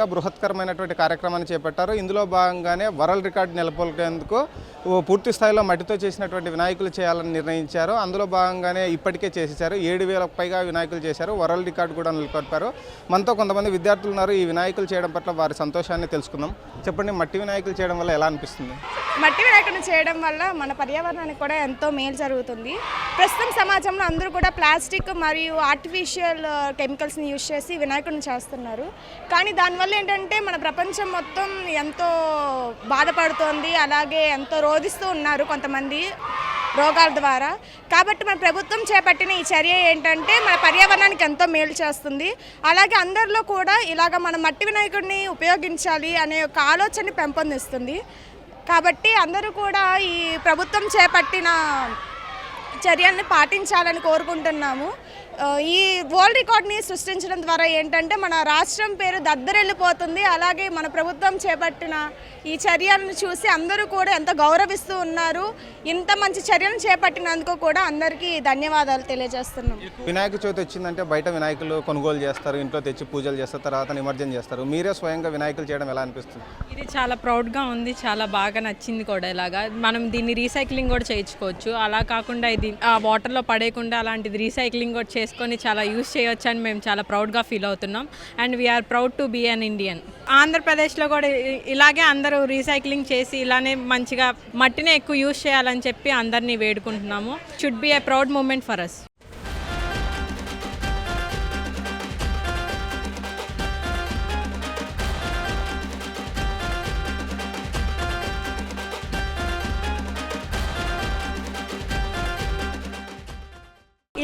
భాగంగా బృహత్కరమైనటువంటి కార్యక్రమాన్ని చేపట్టారు. ఇందులో భాగంగానే వరల్డ్ రికార్డు నెలకొల్పేందుకు ఓ పూర్తి స్థాయిలో మట్టితో చేసినటువంటి వినాయకులు చేయాలని నిర్ణయించారు. అందులో భాగంగానే ఇప్పటికే చేసేసారు ఏడు వేలకు పైగా వినాయకులు చేశారు. వరల్డ్ రికార్డు కూడా నెలకొల్పారు. మనతో కొంతమంది విద్యార్థులు ఉన్నారు. ఈ వినాయకులు చేయడం పట్ల వారి సంతోషాన్ని తెలుసుకుందాం. చెప్పండి మట్టి వినాయకులు చేయడం వల్ల ఎలా అనిపిస్తుంది? మట్టి వినాయకుడిని చేయడం వల్ల మన పర్యావరణానికి కూడా ఎంతో మేలు జరుగుతుంది. ప్రస్తుతం సమాజంలో అందరూ కూడా ప్లాస్టిక్ మరియు ఆర్టిఫిషియల్ కెమికల్స్ని యూజ్ చేసి వినాయకుడిని చేస్తున్నారు. కానీ దానివల్ల ఏంటంటే మన ప్రపంచం మొత్తం ఎంతో బాధపడుతోంది అలాగే ఎంతో రోధిస్తూ ఉన్నారు కొంతమంది రోగాల ద్వారా. కాబట్టి మన ప్రభుత్వం చేపట్టిన ఈ చర్య ఏంటంటే మన పర్యావరణానికి ఎంతో మేలు చేస్తుంది. అలాగే అందరిలో కూడా ఇలాగ మన మట్టి వినాయకుడిని ఉపయోగించాలి అనే ఒక ఆలోచనని పెంపొందిస్తుంది. కాబట్టి అందరూ కూడా ఈ ప్రభుత్వం చేపట్టిన చర్యల్ని పాటించాలని కోరుకుంటున్నాము. ఈ వరల్డ్ రికార్డ్ని సృష్టించడం ద్వారా ఏంటంటే మన రాష్ట్రం పేరు దద్దరెళ్ళిపోతుంది. అలాగే మన ప్రభుత్వం చేపట్టిన ఈ చర్యలను చూసి అందరూ కూడా ఎంతో గౌరవిస్తూ ఉన్నారు ఇంత మంచి చర్యలను చేపట్టినందుకు కూడా అందరికీ ధన్యవాదాలు తెలియజేస్తున్నాం. వినాయక చవితి వచ్చిందంటే బయట వినాయకులు కొనుగోలు చేస్తారు ఇంట్లో తెచ్చి పూజలు చేస్తారు తర్వాత నిమజ్జనం చేస్తారు. మీరే స్వయంగా వినాయకులు చేయడం ఎలా అనిపిస్తుంది? ఇది చాలా ప్రౌడ్గా ఉంది చాలా బాగా నచ్చింది కూడా ఇలాగా. మనం దీన్ని రీసైక్లింగ్ కూడా చేయించుకోవచ్చు. అలా కాకుండా ఇది ఆ వాటర్లో పడేయకుండా అలాంటిది రీసైక్లింగ్ కూడా చేసుకొని చాలా యూస్ చేయొచ్చు అని మేము చాలా ప్రౌడ్గా ఫీల్ అవుతున్నాం. And we are proud to be an Indian. ఆంధ్రప్రదేశ్లో కూడా ఇలాగే అందరూ రీసైక్లింగ్ చేసి ఇలానే మంచిగా మట్టిని ఎక్కువ యూస్ చేయాలని చెప్పి అందరినీ వేడుకుంటున్నాము. Should be a proud moment for us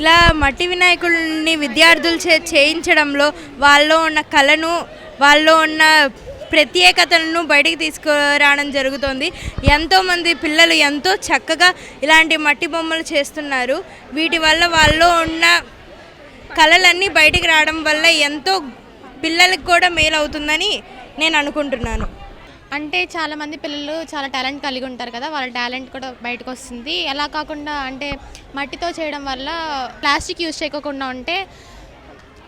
ఇలా మట్టి వినాయకుడిని విద్యార్థులు చే చేయించడంలో వాళ్ళలో ఉన్న కళను వాళ్ళలో ఉన్న ప్రత్యేకతలను బయటికి తీసుకురావడం జరుగుతుంది. ఎంతోమంది పిల్లలు ఎంతో చక్కగా ఇలాంటి మట్టి బొమ్మలు చేస్తున్నారు. వీటి వల్ల వాళ్ళలో ఉన్న కళలన్నీ బయటికి రావడం వల్ల ఎంతో పిల్లలకు కూడా మేలు అవుతుందని నేను అనుకుంటున్నాను. అంటే చాలా మంది పిల్లలు చాలా టాలెంట్ కలిగి ఉంటారు కదా వాళ్ళ టాలెంట్ కూడా బయటకు వస్తుంది. అలా కాకుండా అంటే మట్టితో చేయడం వల్ల ప్లాస్టిక్ యూజ్ చేయకుండా ఉంటే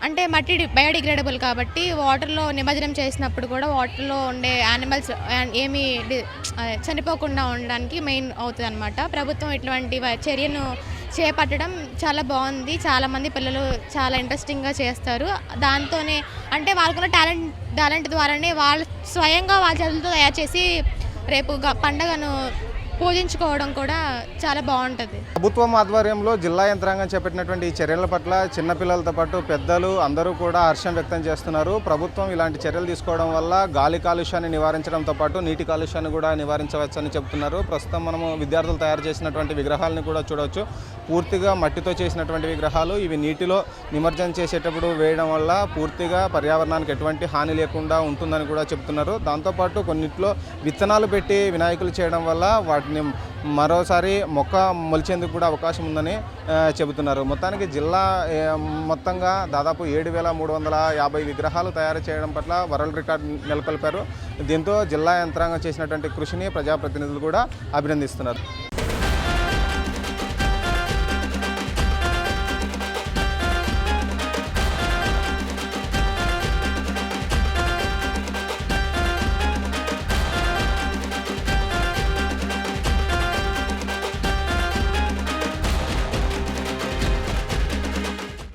అంటే మట్టి బయోడిగ్రేడబుల్ కాబట్టి వాటర్లో నిమజ్జనం చేసినప్పుడు కూడా వాటర్లో ఉండే యానిమల్స్ ఏమి చనిపోకుండా ఉండడానికి మెయిన్ అవుతుంది అనమాట ప్రభుత్వం ఇటువంటి చర్యను చేపట్టడం చాలా బాగుంది. చాలామంది పిల్లలు చాలా ఇంట్రెస్టింగ్గా చేస్తారు. దాంతోనే అంటే వాళ్ళకున్న టాలెంట్ టాలెంట్ ద్వారానే వాళ్ళు స్వయంగా వాళ్ళ చేతులతో తయారు చేసి రేపు గ- పండగను పూజించుకోవడం కూడా చాలా బాగుంటుంది. ప్రభుత్వం ఆధ్వర్యంలో జిల్లా యంత్రాంగం చేపట్టినటువంటి ఈ చర్యల పట్ల చిన్నపిల్లలతో పాటు పెద్దలు అందరూ కూడా హర్షం వ్యక్తం చేస్తున్నారు. ప్రభుత్వం ఇలాంటి చర్యలు తీసుకోవడం వల్ల గాలి కాలుష్యాన్ని నివారించడంతో పాటు నీటి కాలుష్యాన్ని కూడా నివారించవచ్చని చెబుతున్నారు ప్రస్తుతం మనము విద్యార్థులు తయారు చేసినటువంటి విగ్రహాలను కూడా చూడవచ్చు పూర్తిగా మట్టితో చేసినటువంటి విగ్రహాలు ఇవి నీటిలో నిమజ్జనం చేసేటప్పుడు వేయడం వల్ల పూర్తిగా పర్యావరణానికి ఎటువంటి హాని లేకుండా ఉంటుందని కూడా చెబుతున్నారు దాంతోపాటు కొన్నిట్లో విత్తనాలు పెట్టి వినాయకులు చేయడం వల్ల వాటి మరోసారి మొక్క మొలిచేందుకు కూడా అవకాశం ఉందని చెబుతున్నారు. మొత్తానికి జిల్లా మొత్తంగా దాదాపు ఏడు వేల మూడు వందల యాభై విగ్రహాలు తయారు చేయడం పట్ల వరల్డ్ రికార్డ్ నెలకొల్పారు. దీంతో జిల్లా యంత్రాంగం చేసినటువంటి కృషిని ప్రజాప్రతినిధులు కూడా అభినందిస్తున్నారు.